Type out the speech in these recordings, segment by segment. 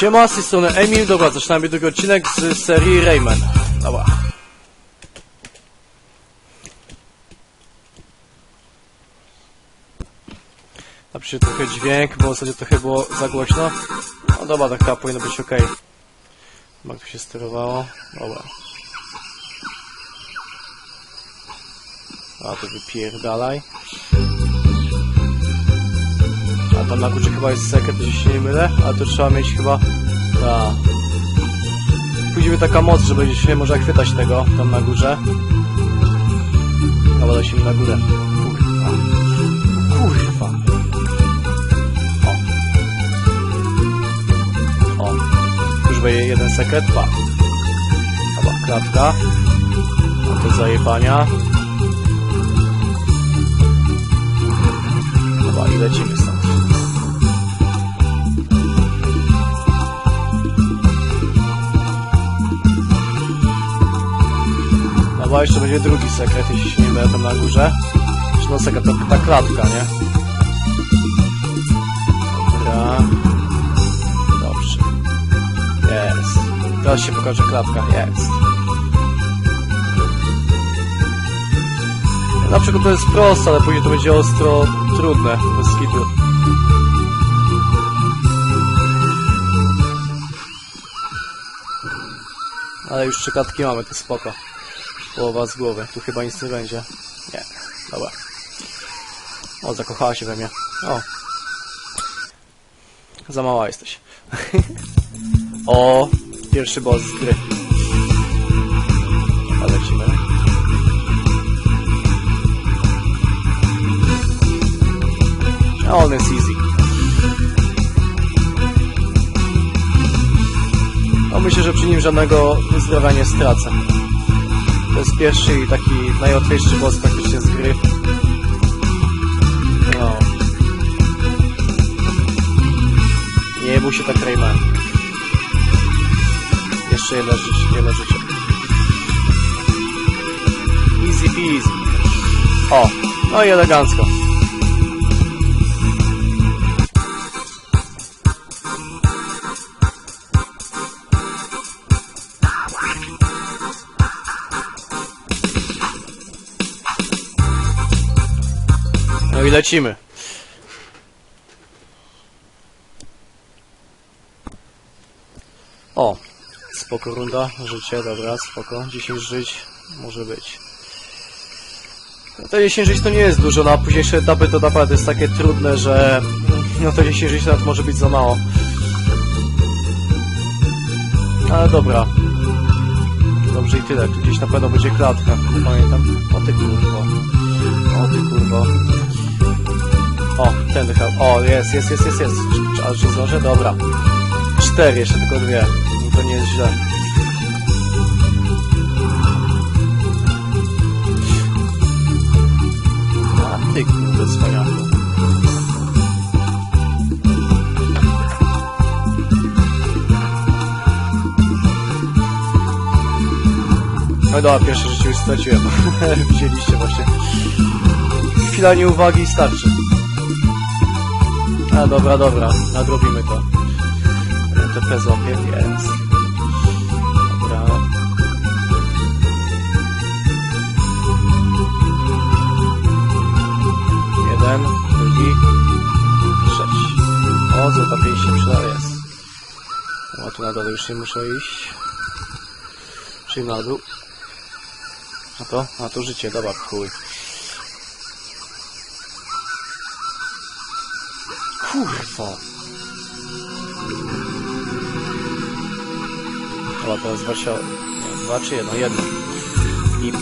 Siema, z tej strony Emil, dobra, zaczynamy drugi odcinek z serii Rayman. Dobra. Napiszę trochę dźwięk, bo w zasadzie trochę było za głośno. No dobra, tak chyba powinno być ok. Jak to się sterowało? Dobra. A to wypierdalaj. Tam na górze chyba jest sekret, jeśli się nie mylę, ale to trzeba mieć chyba... Ta. Później taka moc, że będzie się można chwytać tego tam na górze. Dobra, lecimy na górę. Kurwa. O. O. Już będzie jeden sekret, dwa. Dobra, klatka. A to zajebania. Dobra, i lecimy stąd. Dobra, jeszcze będzie drugi sekret, jeśli się nie mylę tam na górze. Czy no sekret, to ta klatka, nie? Dobra. Dobrze. Jest. Teraz się pokaże klatka. Jest. Na przykład to jest proste, ale później to będzie ostro trudne, bez skitu. Ale już trzy klatki mamy, to spoko. Połowa z głowy. Tu chyba nic nie będzie. Nie. Dobra. O, zakochała się we mnie. O. Za mała jesteś. o, pierwszy boss z gry. A lecimy. A on jest easy. No myślę, że przy nim żadnego zdrowia nie stracę. To jest pierwszy i taki najłatwiejszy boss praktycznie z gry. No. Nie bój się tak Rayman. Jeszcze jedno życie, jedno życie. Easy peasy. O, no i elegancko. I lecimy. O, spoko runda, życie, dobra, spoko, 10 żyć może być. No to 10 żyć to nie jest dużo, na późniejsze etapy to naprawdę jest takie trudne, że no to 10 żyć nawet może być za mało. Ale dobra. Dobrze i tyle, tu gdzieś na pewno będzie klatka, pamiętam. O ty kurwa. O ty kurwa. O, ten chyba. O, jest, jest, jest, jest, jest. Czy- Aż że zdążę? Dobra. Cztery, jeszcze tylko dwie. No to nie jest źle. A ty kurde, cwaniaku. No dobra, pierwsze życie już straciłem. Widzieliście właśnie. Chwila nieuwagi i starczy. A dobra, dobra, nadrobimy to. TP złapie, jest. Dobra. Jeden, drugi, sześć. O, złota pięść się przyda, jest. O, tu na dole już nie muszę iść. Czyli na dół. A to? A to życie, dobra, chuj. Kurwa. Dobra, teraz dwa się... Dwa czy jedno? Jedno. I...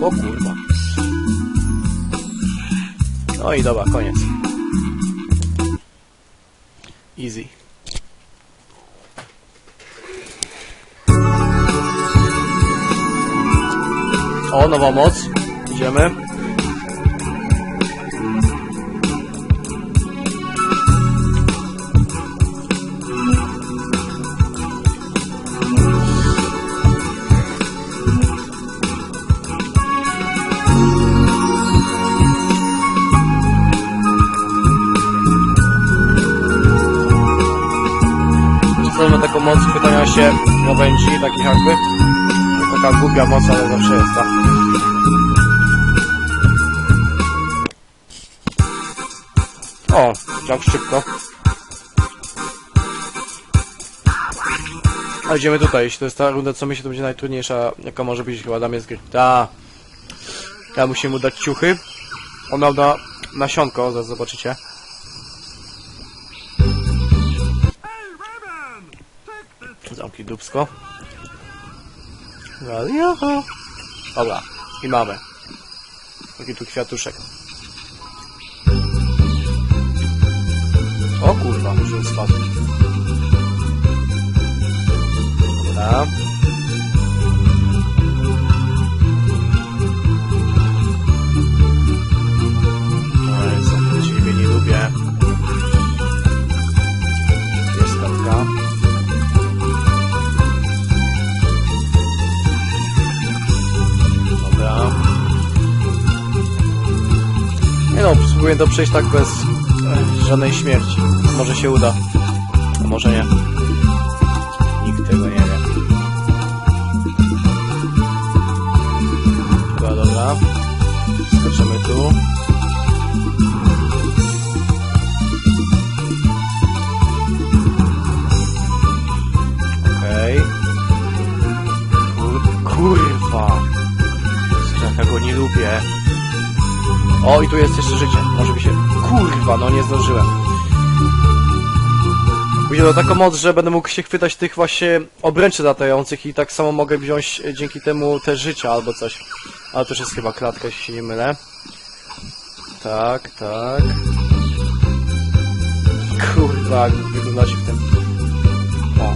O kurwa. No i dobra, koniec. nowa moc. Idziemy. Taką moc chwytania się gałęzi, takich jakby. Taka głupia moc, ale zawsze jest, tak? Jak szybko. A idziemy tutaj, jeśli to jest ta runda, co myślę, to będzie najtrudniejsza, jaka może być chyba dla mnie z gry. Ta. Ja musimy mu dać ciuchy. Ona da nasionko, zaraz zobaczycie. Zamki dubsko. Radiocho. Dobra, i mamy. Taki tu kwiatuszek. Kurwa, on spadł. Dobra. Nie no, spróbuję to przejść tak bez żadnej śmierci. Może się uda. A może nie. Tu jest jeszcze życie. Może by się... Kurwa, no nie zdążyłem. Będzie to taką moc, że będę mógł się chwytać tych właśnie obręczy latających i tak samo mogę wziąć e, dzięki temu te życia albo coś. Ale to już jest chyba klatka, jeśli się nie mylę. Tak, tak. Kurwa, jak wyglądacie w tym. O,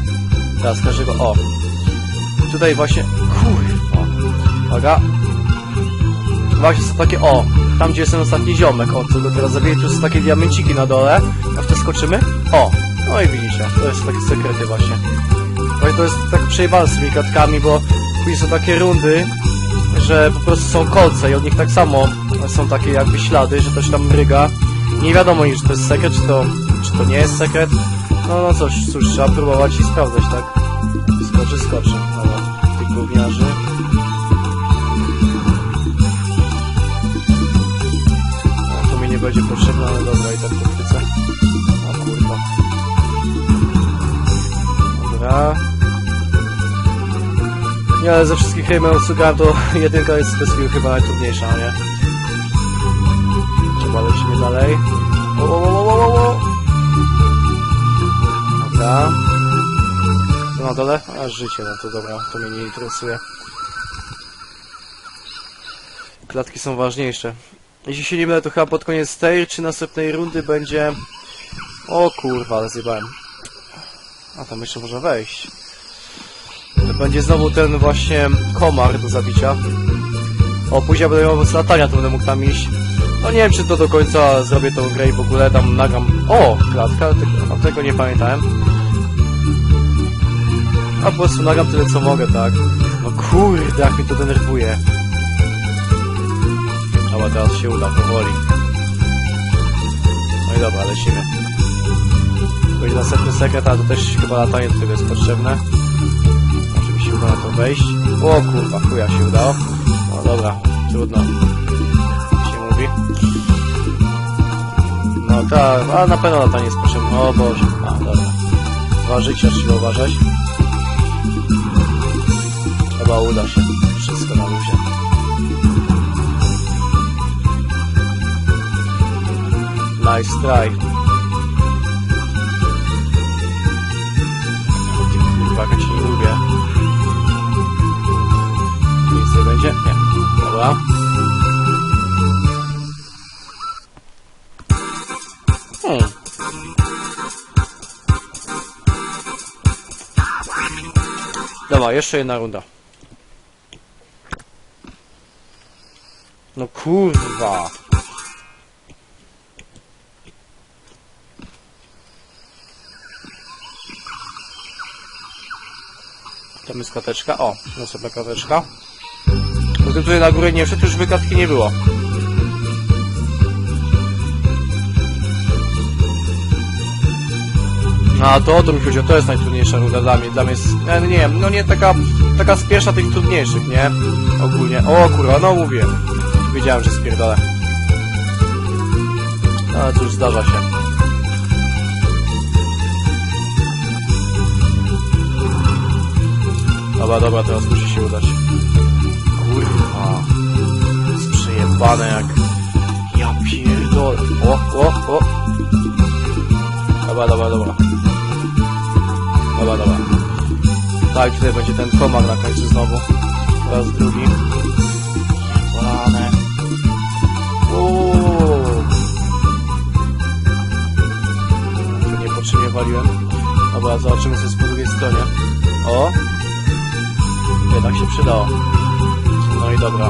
teraz każdego. O. Tutaj właśnie. Kurwa. Uwaga. Właśnie są takie. O, tam gdzie jest ten ostatni ziomek. O, co go teraz zabiję, tu są takie diamenciki na dole. A w to skoczymy? O. No i widzicie, to jest takie sekrety właśnie. No i to jest tak przejebane z tymi klatkami, bo później są takie rundy, że po prostu są kolce i od nich tak samo są takie jakby ślady, że coś tam mryga. Nie wiadomo czy to jest sekret, czy to, czy to nie jest sekret. No, no cóż, cóż, trzeba próbować i sprawdzać, tak? Skoczy, skoczy. Dobra, tych gówniarzy. Nie będzie potrzebne, ale dobra, i tak to chwycę. O kurwa. Dobra. Nie, ale ze wszystkich Rayman Sugar to jedynka jest bez chyba najtrudniejsza, nie? Chyba lecimy dalej. O, o, o, o, o, o. Dobra. Co na dole? A, życie, no to dobra, to mnie nie interesuje. Klatki są ważniejsze. Jeśli się nie mylę, to chyba pod koniec tej czy następnej rundy będzie... O kurwa, ale zjebałem. A tam jeszcze można wejść. To będzie znowu ten właśnie komar do zabicia. O, później będę miał z latania, to będę mógł tam iść. No nie wiem, czy to do końca zrobię tą grę i w ogóle tam nagram... O, klatka, tego, tego nie pamiętałem. A po prostu nagram tyle, co mogę, tak? No kurde, jak mnie to denerwuje. Dobra, teraz się uda, powoli. No i dobra, lecimy. Będzie następny sekret, ale to też chyba latanie do tego jest potrzebne. Może mi się uda na to wejść. O kurwa, chuja się udało. No dobra, trudno. Się mówi. No tak, a na pewno latanie jest potrzebne. O Boże, a dobra. Dwa życia trzeba uważać. Chyba uda się. Nice try. Ja cię nie lubię. Nic nie będzie? Nie. Dobra. Hmm. Dobra, jeszcze jedna runda. No kurwa. Tam jest klateczka. O, następna klateczka. Bo tym tutaj na górę nie wszedł, już by klatki nie było. A to o to mi chodziło, to jest najtrudniejsza runda dla mnie. Dla mnie jest, no nie wiem, no nie taka, taka z pierwsza tych trudniejszych, nie? Ogólnie. O kurwa, no mówię. Wiedziałem, że spierdolę. No, Ale cóż, zdarza się. Dobra, dobra, teraz musi się udać. Kurwa. Jest przejebane jak... Ja pierdolę. O, o, o. Dobra, dobra, dobra. Dobra, dobra. Tak, tutaj będzie ten komar na końcu znowu. Raz drugi. Uuu. Tu niepotrzebnie waliłem. Dobra, zobaczymy co jest po drugiej stronie. O! Jednak się przydało. No i dobra.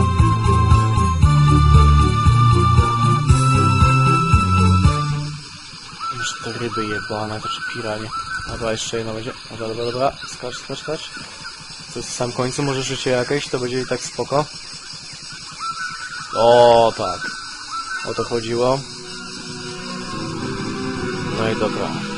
Już te ryby jebane, to czy piranie. Dobra, jeszcze jedno będzie. Dobra, dobra, dobra. Skacz, skacz, skacz. To jest w samym końcu, może życie jakieś, to będzie i tak spoko. O, tak. O to chodziło. No i dobra.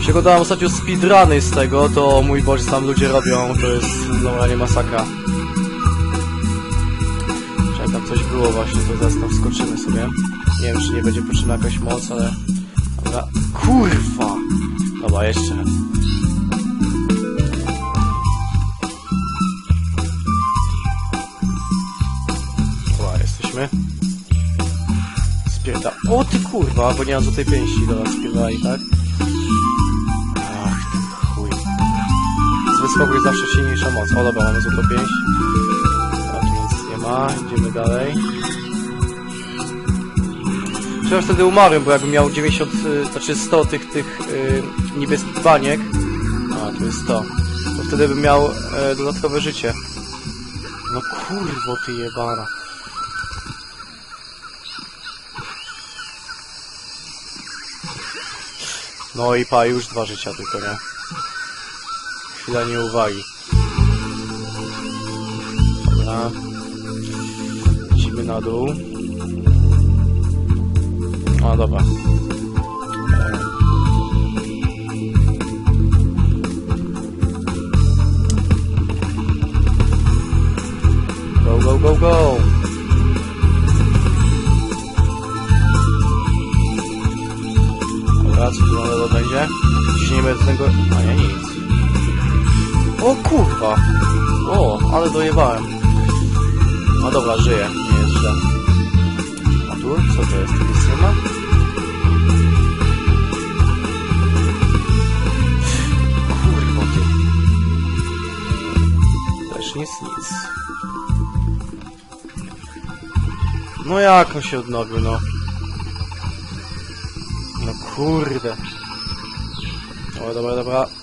Przeglądałem ostatnio speedruny z tego, to mój Boże, tam ludzie robią, to jest normalnie masakra. Czekaj, tam coś było właśnie, to zaraz tam wskoczymy sobie. Nie wiem, czy nie będzie potrzebna jakaś moc, ale... Dobra. Kurwa! Dobra, jeszcze. Dobra, jesteśmy. Spierda... O ty kurwa, bo nie mam złotej pięści, dobra, spierdali, tak? Z wyskoku jest zawsze silniejsza moc. O dobra, mamy pięść. A tu nic nie ma, idziemy dalej. Przecież wtedy umarłem, bo jakbym miał 90, y, znaczy 100 tych, tych y, niebieskich baniek, a tu jest 100, to wtedy bym miał e, dodatkowe życie. No kurwo ty jebana. No i pa, już dwa życia tylko, nie? Chwila nieuwagi. Dobra. Lecimy na dół. O, dobra. Go, go, go, go! Dobra, co tu na dole będzie? Ciśniemy do tego... A nie, nic. O kurwa! O, ale dojebałem. No dobra, żyję, nie jest źle. A tu? Co to jest? Ma? Kurwa ty. Też nic, nic. No jak on się odnowił, no? No kurde. O, dobra, dobra.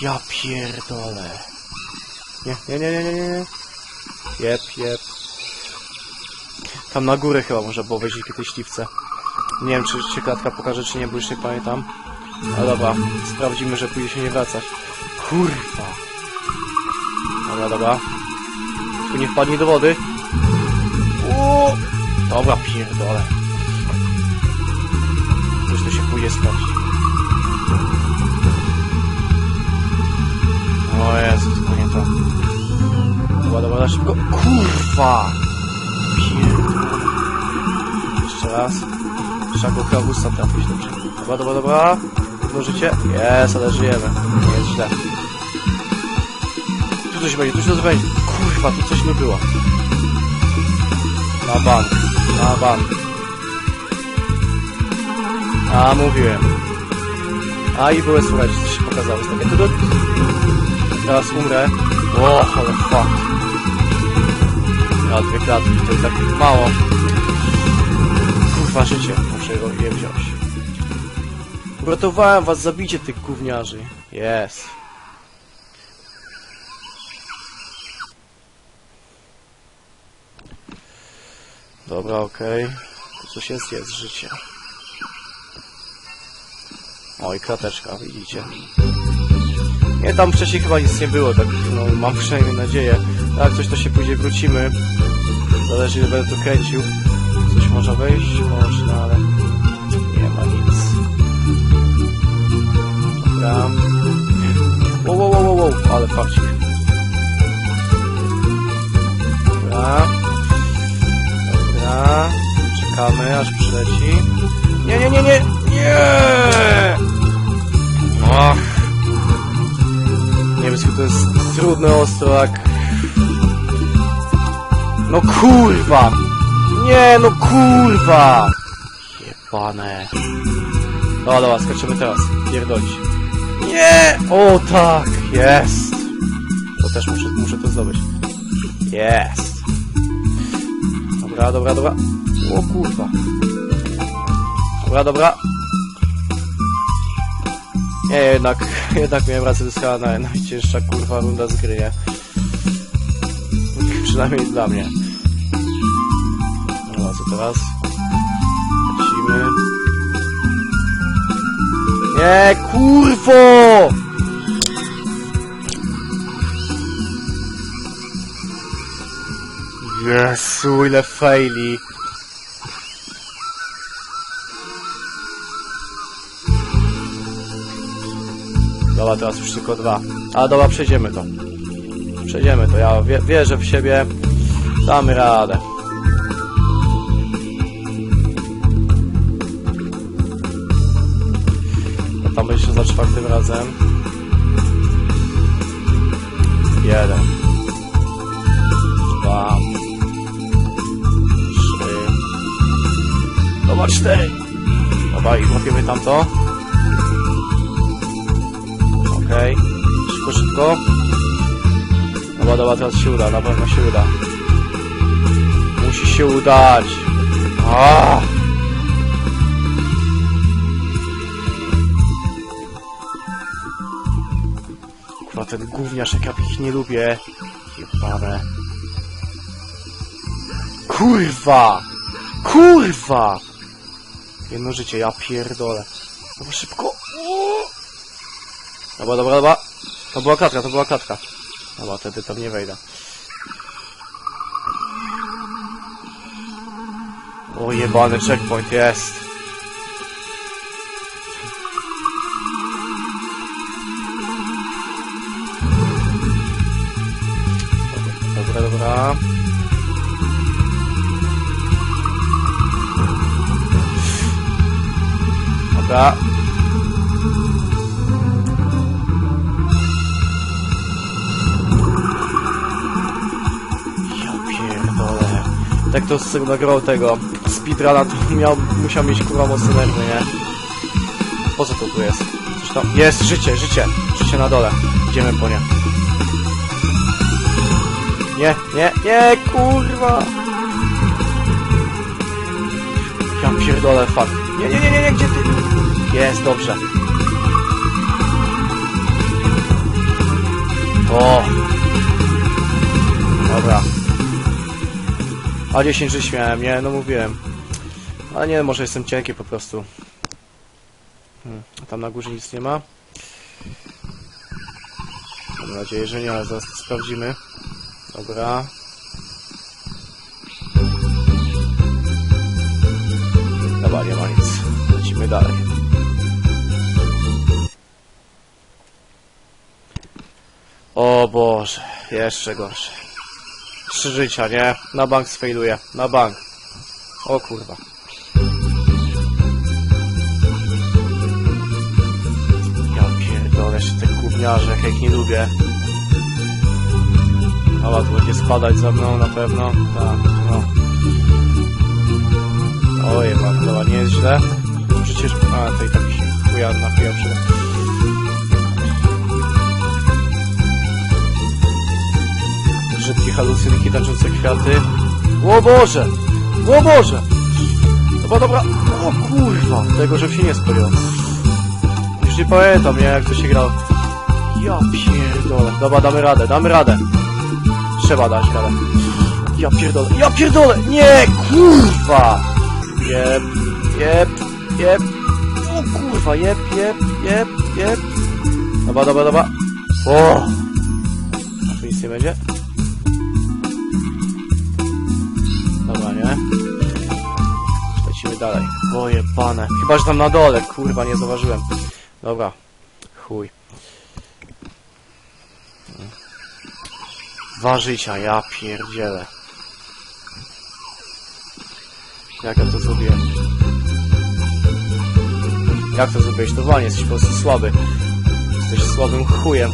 Ja pierdolę. Nie, nie, nie, nie, nie, nie. Jep, jep. Tam na górę chyba można było wejść tej śliwce. Nie wiem, czy się klatka pokaże, czy nie, bo już nie pamiętam. Ale dobra, sprawdzimy, że pójdzie się nie wracać. Kurwa. Dobra, dobra. Tu nie wpadnie do wody. O! Dobra, pierdolę. Już to się pójdzie sprawdzić. O Jezu, tylko nie to. Dobra, dobra, szybko. Kurwa! Pierdolę. Jeszcze raz. Trzeba go krawusa trafić dobrze. Dobra, dobra, dobra. Jedno. Jest, ale żyjemy. Nie jest źle. Tu coś będzie, tu coś będzie. Kurwa, tu coś nie było. Na bank, na bank. A, mówiłem. A, i były słuchać, co się pokazało. Takie tudut. Teraz umrę. O, ale fuck. Ja dwie klatki, to jest tak mało. Kurwa, życie. Muszę je- wziąć. Uratowałem was, zabicie tych gówniarzy. Jest. Dobra, okej. Tu coś jest, jest życie. O, i krateczka, widzicie. Nie, tam wcześniej chyba nic nie było tak no mam przynajmniej nadzieję. No, jak coś to się później wrócimy. Zależy ile będę tu kręcił. Coś może wejść, można, ale nie ma nic. Dobra. Wow, wow, wow, wow, ale farcik. Dobra. Dobra. Czekamy aż przyleci. Nie, nie, nie, nie! Nie! Ach. To jest trudne, ostro, jak... No kurwa! Nie, no kurwa! Jebane. Dobra, dobra, skoczymy teraz. Pierdolić. Nie! O tak! Jest! To też muszę, muszę to zdobyć. Jest! Dobra, dobra, dobra. O kurwa. Dobra, dobra. Nie, jednak, jednak miałem rację, chyba naj, najcięższa kurwa runda z gry, nie? Przynajmniej dla mnie. Dobra, co teraz? Lecimy. Nie, kurwo! Jezu, ile faili. Dobra, teraz już tylko dwa. A dobra, przejdziemy to. Przejdziemy to, ja wie, wierzę w siebie. Damy radę. No tam jeszcze za czwartym razem. Jeden. Dwa. Trzy. Dobra, cztery. Dobra, i łapiemy tamto. Szybko, szybko. Dobra, dobra, teraz się uda, na pewno się uda. Musi się udać. Ah! Kurwa, ten gówniarz, jak ja ich nie lubię. Jebane. Kurwa! Kurwa! Jedno życie, ja pierdolę. Dobra, szybko. Uuu. Dobra, dobra, dobra. To była klatka, to była klatka. Dobra, wtedy tam nie wejdę. O jebany checkpoint jest. Dobra, dobra. Dobra. Ja Tak to z nagrał tego speedruna, to miał, musiał mieć kurwa mocne nerwy, nie? Po co to tu jest? Coś tam... Jest! Życie, życie! Życie na dole. Idziemy po nie. Nie, nie, nie, kurwa! Ja pierdolę, fuck. Nie, nie, nie, nie, nie, gdzie ty? Jest, dobrze. O! Dobra. A 10 żyć miałem, nie? No mówiłem. Ale nie, może jestem cienki po prostu. Hmm. Tam na górze nic nie ma. Mam nadzieję, że nie, ale zaraz to sprawdzimy. Dobra. Dobra, nie ma nic. Lecimy dalej. O Boże, jeszcze gorsze. Trzy życia, nie? Na bank sfejluję. Na bank. O kurwa. Ja pierdolę, jeszcze te gówniarze, jak nie lubię. Dobra, tu będzie spadać za mną na pewno. Tak, no. Ojej, mam, nie jest źle. Przecież... A, to i tak się chuja na chuja przyda. Brzydkie halucynki, tańczące kwiaty. O Boże! O Boże! Dobra, dobra. O kurwa! Tego, żebym się nie spodziewał. Już nie pamiętam, nie, jak to się grało. Ja pierdolę. Dobra, damy radę, damy radę. Trzeba dać radę. Ja pierdolę, ja pierdolę! Nie, kurwa! Jep, jep, jep. O kurwa, jep, jep, jep, jep. Dobra, dobra, dobra. O! Tu nic nie będzie? Nie? Lecimy dalej. O jebane. Chyba, że tam na dole, kurwa, nie zauważyłem. Dobra. chuj. Dwa życia, ja pierdzielę. Jak ja to zrobiłem? Jak to zrobiłeś? To walnie, jesteś po prostu słaby. Jesteś słabym chujem.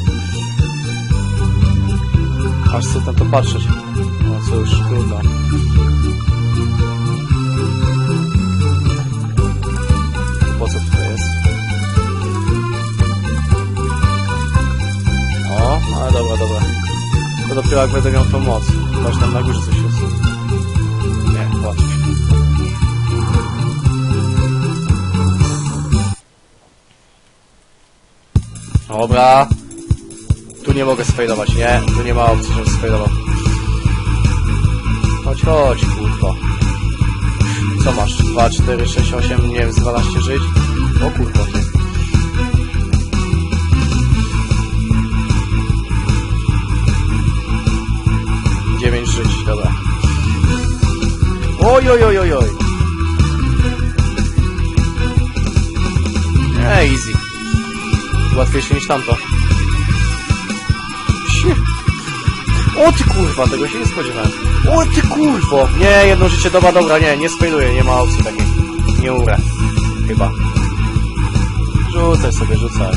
Aż co na to patrzeć. No cóż, trudno. Ale dobra, dobra. To dopiero jak będę miał tą moc. Tam na górze coś jest. Nie, łatwiej. Dobra. Tu nie mogę sfejlować, nie? Tu nie ma opcji, żebym sfejlował. Chodź, chodź, kurwa. Co masz? 2, 4, 6, 8, nie wiem, z 12 żyć? O kurwa, ty. Oj, oj, oj, oj, oj. Easy. Łatwiejsze niż tamto. Sie. O ty kurwa, tego się nie spodziewałem. O ty kurwo! Nie, jedno życie, dobra, dobra, nie, nie spejluję, nie ma opcji takiej. Nie umrę. Chyba. Rzucaj sobie, rzucaj.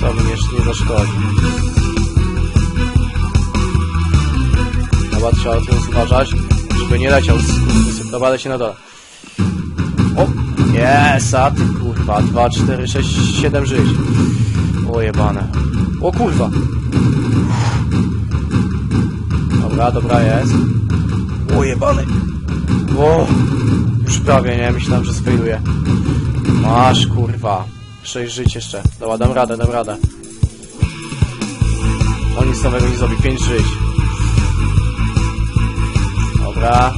To mi nie, zaszkodzi. Dobra, trzeba teraz uważać, żeby nie leciał z z- Dobra, leci na dole. O! Jest, a ty kurwa, 2, 4, 6, 7 żyć. O jebane. O kurwa. Dobra, dobra jest. O jebany. O, już prawie, nie? Myślałem, że sfejluję. Masz kurwa. 6 żyć jeszcze. Dobra, dam radę, dam radę. On nic nowego nie zrobi, 5 żyć. Dobra.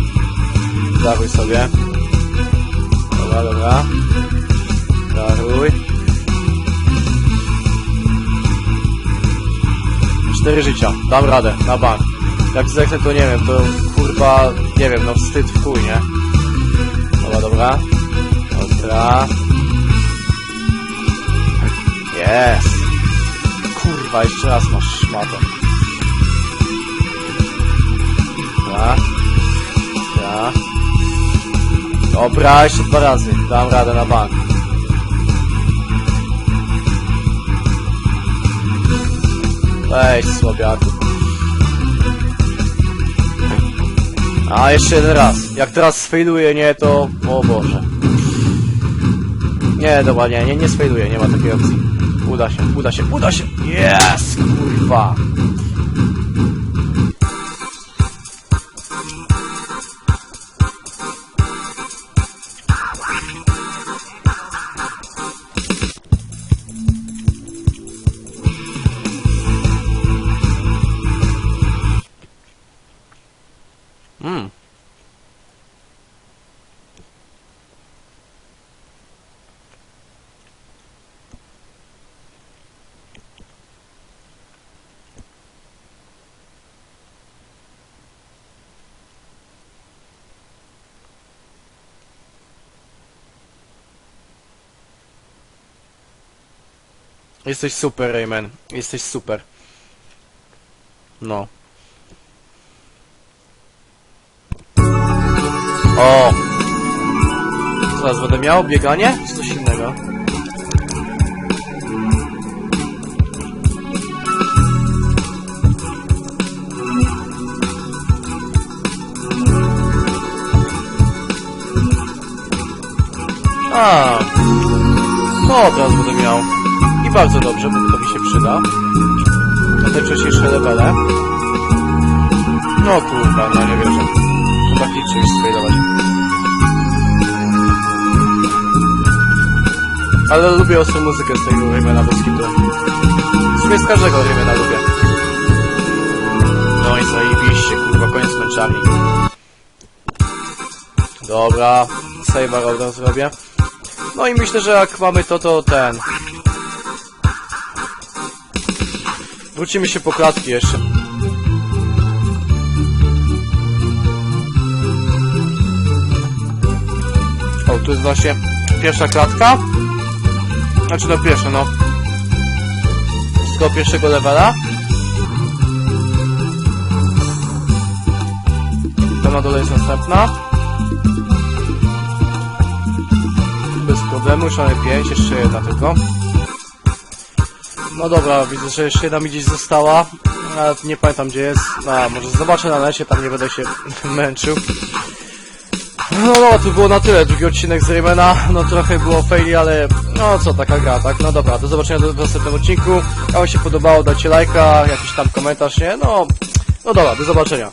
Daruj sobie. Dobra, dobra. Daruj. Cztery życia. Dam radę, na bank. Jak zdechnę, to nie wiem, to kurwa, nie wiem, no wstyd w chuj, nie? Dobra, dobra. Dobra. Jest. Kurwa, jeszcze raz masz szmatę. Dobra. Dobra. Jeszcze dwa razy. Dam radę na bank. Weź słabiaku. A jeszcze jeden raz. Jak teraz sfejluję, nie, to... O Boże. Nie, dobra, nie, nie, nie sfejluję, nie ma takiej opcji. Uda się, uda się, uda się! Jest, kurwa! Jesteś super, Rayman. Jesteś super. No. O! Zaraz będę miał bieganie? Czy coś innego? A, to teraz będę miał. Bardzo dobrze, bo to mi się przyda. Na te wcześniejsze levele. No kurwa, no nie wierzę. Chyba kliczy już sfejlować. Ale lubię ostrą muzykę z tego Raymana bez kitu. W sumie z każdego Raymana lubię. No i zajebiście, kurwa, koniec męczarni. Dobra, save'a zrobię. No i myślę, że jak mamy to, to ten... Wrócimy się po klatki jeszcze. O, tu jest właśnie pierwsza klatka. Znaczy no pierwsza, no. wszystko pierwszego levela. Tam na dole jest następna. Bez problemu, mamy 5, jeszcze jedna tylko. No dobra, widzę, że jeszcze jedna mi gdzieś została. Nawet nie pamiętam gdzie jest. A, może zobaczę na necie, tam nie będę się męczył. No, no, to było na tyle. Drugi odcinek z Raymana. No trochę było faili, ale no co, taka gra, tak? No dobra, do zobaczenia w następnym odcinku. Jak wam się podobało, dajcie lajka, jakiś tam komentarz, nie? No, no dobra, do zobaczenia.